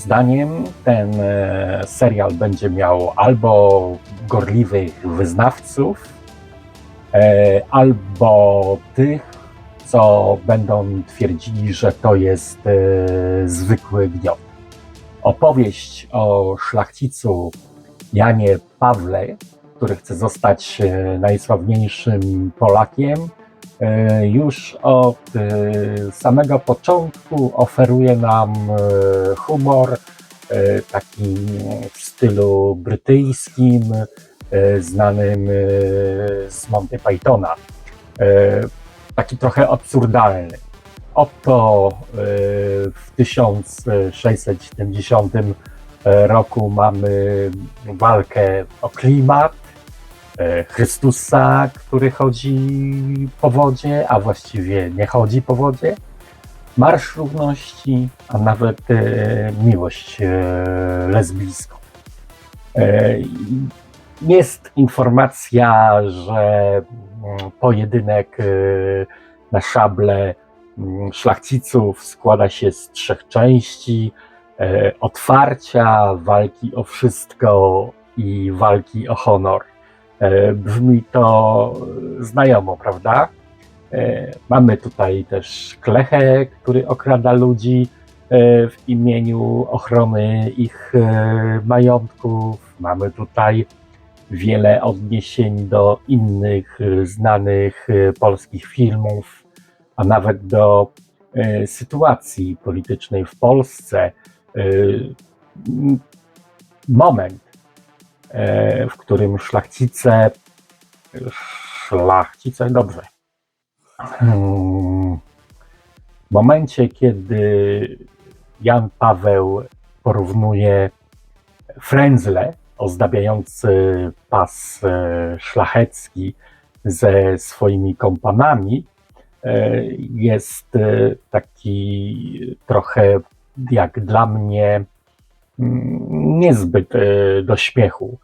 zdaniem ten e, serial będzie miał albo gorliwych wyznawców, e, albo tych, co będą twierdzili, że to jest e, zwykły gniot. Opowieść o szlachcicu Janie Pawle, który chce zostać najsławniejszym Polakiem, już od e, samego początku oferuje nam e, humor e, taki w stylu brytyjskim, e, znanym e, z Monty Pythona. E, Taki trochę absurdalny. Oto e, w 1670 roku mamy walkę o klimat, e, Chrystusa, który chodzi po wodzie, a właściwie nie chodzi po wodzie, Marsz Równości, a nawet e, miłość e, lesbijską. E, Jest informacja, że mm, pojedynek e, na szable mm, szlachciców składa się z trzech części: e, otwarcia, walki o wszystko i walki o honor. E, Brzmi to znajomo, prawda? E, Mamy tutaj też Klechę, który okrada ludzi e, w imieniu ochrony ich e, majątków. Mamy tutaj wiele odniesień do innych e, znanych e, polskich filmów, a nawet do e, sytuacji politycznej w Polsce. E, Moment, e, w którym szlachcice, szlachcice, dobrze, Hmm. W momencie, kiedy Jan Paweł porównuje frędzle ozdabiający pas e, szlachecki ze swoimi kompanami, e, jest e, taki trochę, jak dla mnie, niezbyt e, do śmiechu.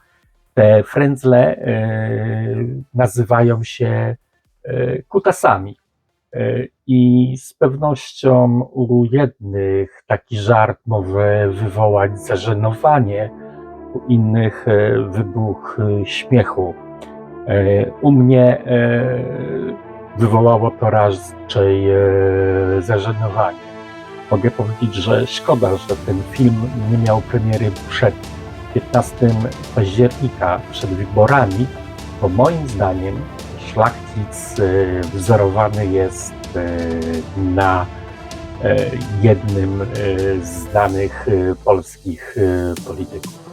Te frędzle e, nazywają się e, kutasami. I z pewnością u jednych taki żart może wywołać zażenowanie, u innych wybuch śmiechu. U mnie wywołało to raczej zażenowanie. Mogę powiedzieć, że szkoda, że ten film nie miał premiery przed 15 października, przed wyborami, bo moim zdaniem szlachcic e, wzorowany jest e, na e, jednym z znanych polskich polityków.